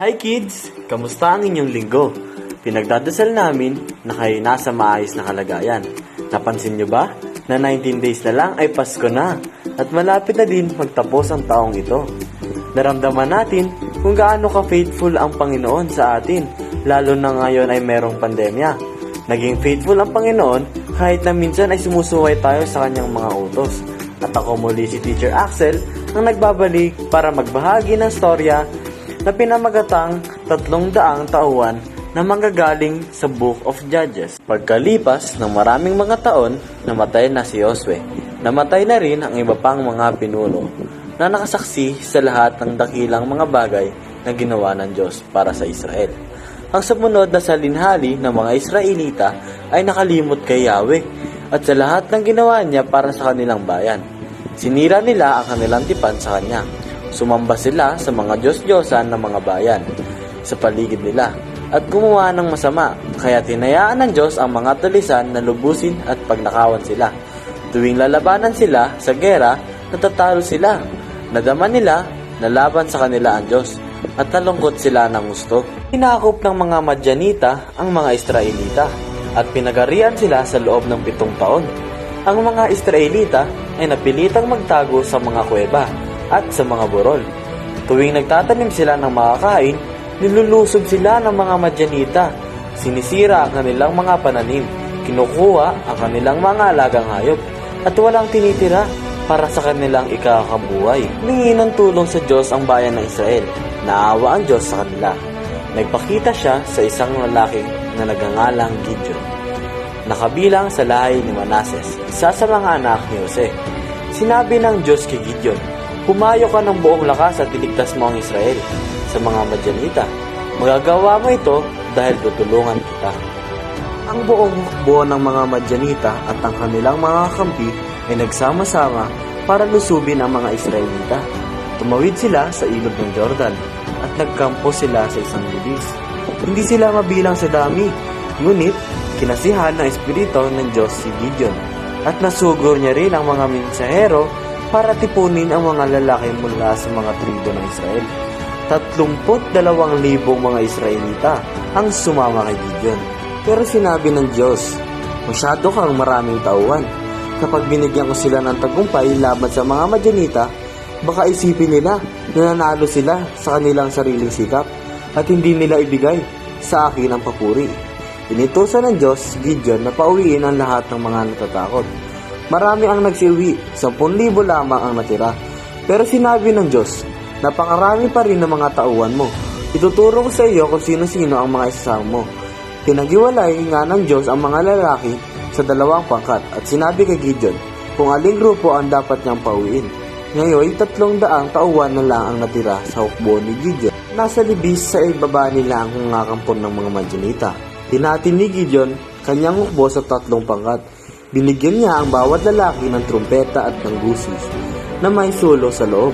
Hi kids! Kamusta ang inyong linggo? Pinagdadasal namin na kayo nasa maayos na kalagayan. Napansin nyo ba na 19 days na lang ay Pasko na at malapit na din magtapos ang taong ito. Naramdaman natin kung gaano ka-faithful ang Panginoon sa atin, lalo na ngayon ay merong pandemya. Naging faithful ang Panginoon kahit na minsan ay sumusuway tayo sa kanyang mga utos. At ako muli si Teacher Axel ang nagbabalik para magbahagi ng storya na pinamagatang tatlong daang tauhan na manggagaling sa Book of Judges. Pagkalipas ng maraming mga taon, namatay na si Josue. Namatay na rin ang iba pang mga pinuno na nakasaksi sa lahat ng dakilang mga bagay na ginawa ng Diyos para sa Israel. Ang sumunod na salinhali ng mga Israelita ay nakalimot kay Yahweh at sa lahat ng ginawa niya para sa kanilang bayan. Sinira nila ang kanilang tipan sa kanya. Sumamba sila sa mga Diyos-Diyosan ng mga bayan sa paligid nila at gumawa ng masama. Kaya tinayaan ng Diyos ang mga tulisan na lubusin at pagnakawan sila. Tuwing lalabanan sila sa gera, natatalo sila. Nadama nila na laban sa kanila ang Diyos at nalungkot sila ng gusto. Pinakop ng mga Madyanita ang mga Israelita at pinagarian sila sa loob ng pitong taon. Ang mga Israelita ay napilitang magtago sa mga kuweba at sa mga burol. Tuwing nagtatanim sila ng makakain, nilulusob sila ng mga Madyanita. Sinisira ang kanilang mga pananim, kinukuha ang kanilang mga alagang hayop, at walang tinitira para sa kanilang ikakabuhay. Humingi ng tulong sa Diyos ang bayan ng Israel. Naawa ang Diyos sa kanila. Nagpakita siya sa isang lalaki na nagangalang Gideon. Nakabilang sa lahi ni Manases, isa sa mga anak ni Jose. Sinabi ng Diyos kay Gideon, Pumayo ka ng buong lakas at iligtas mo ang Israel sa mga Madyanita. Magagawa mo ito dahil tutulungan kita. Ang buong buo ng mga Madyanita at ang kanilang mga kampi ay nagsama-sama para lusubin ang mga Israelita. Tumawid sila sa ilog ng Jordan at nagkampo sila sa isang libis. Hindi sila mabilang sa dami, ngunit kinasihan ng Espiritu ng Diyos si Gideon at nasugor niya rin ang mga mensahero para tipunin ang mga lalaki mula sa mga tribo ng Israel. Tatlumput dalawang libong mga Israelita ang sumama kay Gideon. Pero sinabi ng Diyos, masyado kang maraming tauhan. Kapag binigyan ko sila ng tagumpay laban sa mga Madyanita, baka isipin nila na nanalo sila sa kanilang sariling sikap at hindi nila ibigay sa akin ang papuri. Initusan ng Diyos Gideon na pauwiin ang lahat ng mga natatakot. Marami ang nagsiuwi, 10,000 lamang ang natira. Pero sinabi ng Diyos, napakarami pa rin ng mga tauhan mo. Ituturo ko sa iyo kung sino-sino ang mga isasama mo. Pinagiwalay nga ng Diyos ang mga lalaki sa dalawang pangkat at sinabi kay Gideon kung aling grupo ang dapat niyang pauwiin. Ngayon, tatlong daang tauhan na lang ang natira sa hukbo ni Gideon. Nasa libis sa ibaba nila ang ngakampon ng mga Madyanita. Hinatin ni Gideon kanyang hukbo sa tatlong pangkat. Binigyan niya ang bawat lalaki ng trumpeta at ng gusis na may sulo sa loob.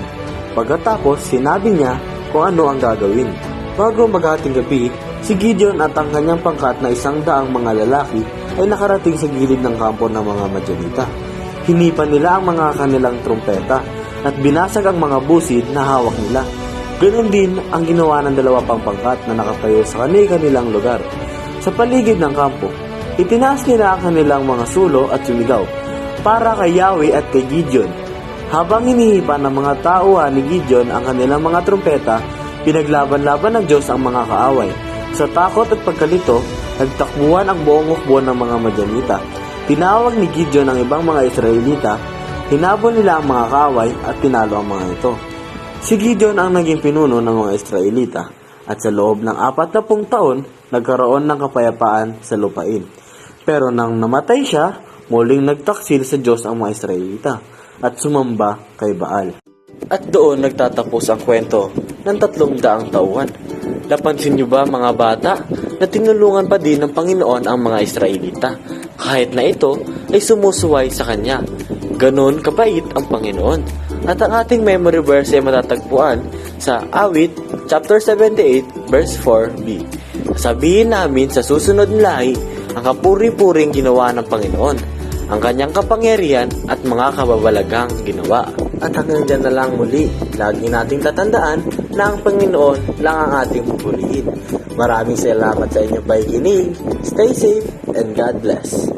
Pagkatapos, sinabi niya kung ano ang gagawin. Bago maghating gabi, si Gideon at ang kanyang pangkat na isang daang mga lalaki ay nakarating sa gilid ng kampo ng mga Madyanita. Hinipan nila ang mga kanilang trumpeta at binasag ang mga busid na hawak nila. Ganon din ang ginawa ng dalawa pang pangkat na nakatayo sa kanilang lugar. Sa paligid ng kampo, itinaas nila ang kanilang mga sulo at sumigaw para kay Yahweh at kay Gideon. Habang hinihipan ng mga tauhan ni Gideon ang kanilang mga trumpeta, pinaglaban-laban ng Diyos ang mga kaaway. Sa takot at pagkalito, nagtakbuhan ang buong hukbo ng mga Madyanita. Tinawag ni Gideon ang ibang mga Israelita, hinabol nila ang mga kaaway at tinalo ang mga ito. Si Gideon ang naging pinuno ng mga Israelita at sa loob ng apat na pung taon, nagkaroon ng kapayapaan sa lupain. Pero nang namatay siya, muling nagtaksil sa Diyos ang mga Israelita at sumamba kay Baal. At doon nagtatapos ang kwento ng tatlong daang tauhan. Napansin niyo ba mga bata na tinulungan pa din ng Panginoon ang mga Israelita kahit na ito ay sumusuway sa Kanya. Ganon kabait ang Panginoon. At ang ating memory verse ay matatagpuan sa Awit chapter 78 verse 4b. Sabihin namin sa susunod na lahi ang kapuri-puring ginawa ng Panginoon, ang kanyang kapangyarihan at mga kababalagang ginawa. At hanggang dyan na lang muli, lagi nating tatandaan na ang Panginoon lang ang ating pupurihin. Maraming salamat sa inyong pakikinig. Stay safe and God bless.